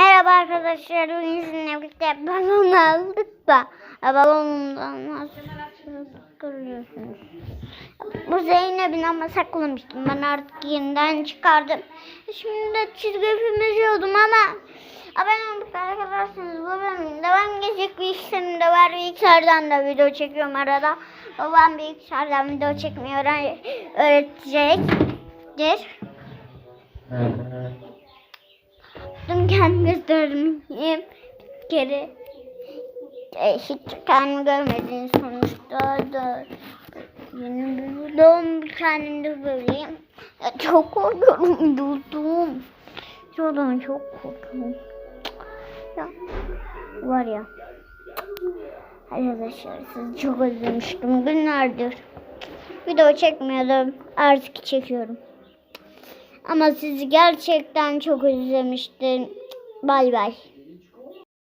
Merhaba arkadaşlar. Bugün sizinle birlikte balon aldık da balonundan nasıl görüyorsunuz. Bu Zeynep'in ama saklamıştım. Ben artık yeniden çıkardım. Şimdi de çizgi film izliyordum ama abone olup arkadaşlarınız bu bölümün devam gelecek işlemim de var. Bilgisayardan da video çekiyorum arada. Babam bilgisayardan video çekmeyi öğretecektir. Kendimi göstermeyeyim. Bir kere e, hiç kendimi görmediğin sonuçta da yeni bir doğum kendimde böyleyim. Ya, çok korkuyorum durdum. Şuradan çok korkuyorum. Ya var ya. Arkadaşlar sizi çok özlemiştim günlerdir. Video çekmiyordum. Artık çekiyorum. Ama sizi gerçekten çok özlemiştim. Bay bay.